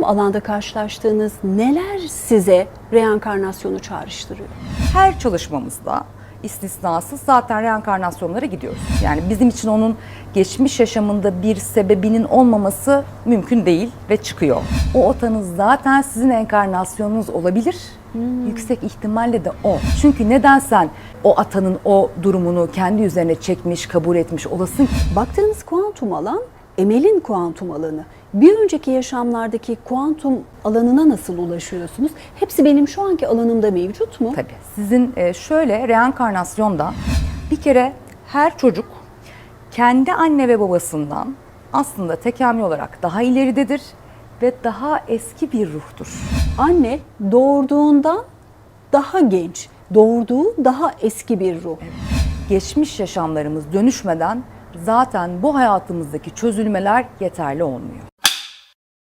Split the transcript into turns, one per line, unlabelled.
kuantum alanda karşılaştığınız neler size reenkarnasyonu çağrıştırıyor?
Her çalışmamızda istisnasız zaten reenkarnasyonlara gidiyoruz. Yani bizim için onun geçmiş yaşamında bir sebebinin olmaması mümkün değil ve çıkıyor. O otanız zaten sizin enkarnasyonunuz olabilir. Yüksek ihtimalle de o. Çünkü neden sen o atanın o durumunu kendi üzerine çekmiş, kabul etmiş olasın?
Baktığınız kuantum alan Emel'in kuantum alanı. Bir önceki yaşamlardaki kuantum alanına nasıl ulaşıyorsunuz? Hepsi benim şu anki alanımda mevcut mu?
Tabii. Sizin e, şöyle reenkarnasyonda bir kere her çocuk kendi anne ve babasından aslında tekamül olarak daha ileridedir ve daha eski bir ruhtur.
Anne doğurduğundan daha genç, doğurduğu daha eski bir ruh.
Geçmiş yaşamlarımız dönüşmeden zaten bu hayatımızdaki çözülmeler yeterli olmuyor.